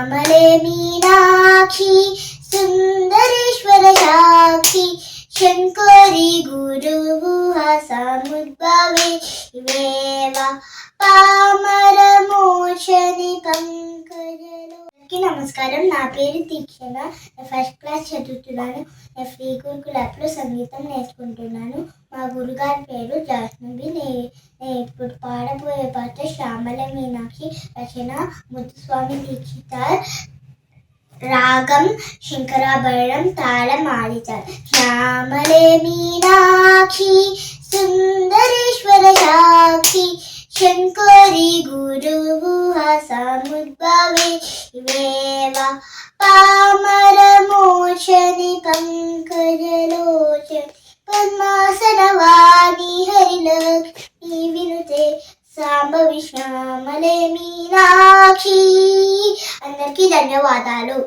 శ్యామలే మీనాక్షి సుందరేశ్వర సాక్షి శంకరి గురువు సముద్భవే వేవ పామర మోషని పంకజలో అందరికీ నమస్కారం. నా పేరు దీక్షణ ఫస్ట్ క్లాస్ చదువుతున్నాను. నేను ఫ్రీ గురుకులప్పుడు సంగీతం నేర్చుకుంటున్నాను. మా గురుగారి పేరు జాహ్నవి. నే ఇప్పుడు పాడబోయే పాట శ్యామల మీనాక్షి రచన ముత్తుస్వామి దీక్షితార్ రాగం శంకరాభరణం తాళం ఆదితార్ శ్యామలే మీనాక్షి సుందరేశ్వర సాక్షి శంకరి గురువు హస ఇవేవ పామర పంకజలోచని పద్మాసనవాణి హరిలక్ష్మి వినుతే సాంబవి మీనాక్షి అందరికీ ధన్యవాదాలు